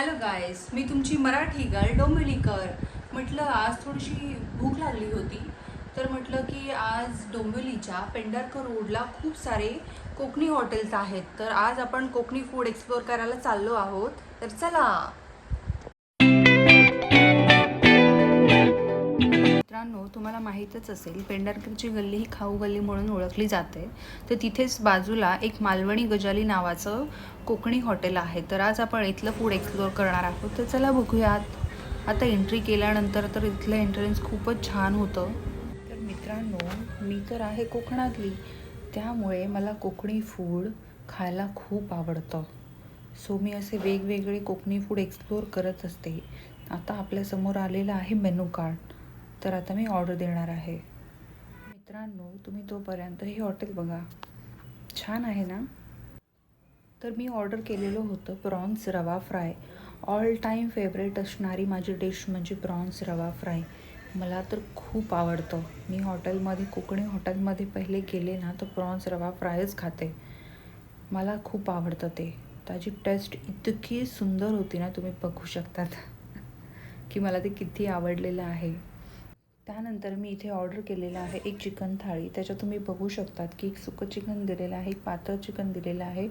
Hello guys मी तुमची Marathi girl डोंबिवलीकर. म्हटलं आज थोडीशी भूक लागली होती. तर म्हटलं की आज डोंबिवलीच्या पेंढारकर रोडला खूप सारे कोकणी हॉटेल्स आहेत. तर आज आपण कोकणी फूड एक्सप्लोअर करायला चाललो आहोत. तर चला. मित्रांनो तुम्हाला माहीतच असेल पेंढारकरची गल्ली ही खाऊ गल्ली म्हणून ओळखली जाते. तर तिथेच बाजूला एक मालवणी गजाली नावाचं कोकणी हॉटेल आहे. तर आज आपण इथलं फूड एक्सप्लोअर करणार आहोत. तर चला बघूयात. आता एंट्री केल्यानंतर तर इथलं एंट्रन्स खूपच छान होतं. तर मित्रांनो मी तर आहे कोकणातली. त्यामुळे मला कोकणी फूड खायला खूप आवडतं. सो मी असे वेगवेगळे कोकणी फूड एक्सप्लोअर करत असते. आता आपल्यासमोर आलेलं आहे मेनू कार्ड तर आता मी ऑर्डर देणार आहे. मित्रांनो तुम्ही तोपर्यंत हे हॉटेल बघा. छान आहे ना? तर मी ऑर्डर केलेलं होतं प्रॉन्स रवा फ्राय ऑल टाईम फेवरेट असणारी माझी डिश म्हणजे प्रॉन्स रवा फ्राय मला तर खूप आवडतं. मी हॉटेलमध्ये कोकणी हॉटेलमध्ये पहिले गेले ना तर प्रॉन्स रवा फ्रायच खाते. मला खूप आवडतं ते. त्याची टेस्ट इतकी सुंदर होती ना तुम्ही बघू शकतात. की मला ते किती आवडलेलं आहे. त्यानंतर मी इथे ऑर्डर केलेलं आहे एक चिकन थाळी. त्याच्यात तुम्ही बघू शकतात की एक सुकं चिकन दिलेलं आहे एक पातळ चिकन दिलेलं आहे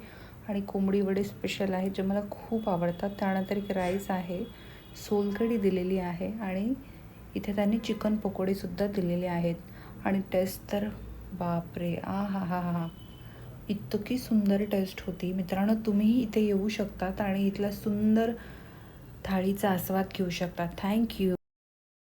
आणि कोंबडी वडे स्पेशल आहे जे मला खूप आवडतात. त्यानंतर एक राईस आहे सोलकढी दिलेली आहे आणि इथे त्यांनी चिकन पकोडेसुद्धा दिलेले आहेत. आणि टेस्ट तर बापरे आ हा हा हा. इतकी सुंदर टेस्ट होती. मित्रांनो तुम्हीही इथे येऊ शकतात आणि इथला सुंदर थाळीचा आस्वाद घेऊ शकता थँक्यू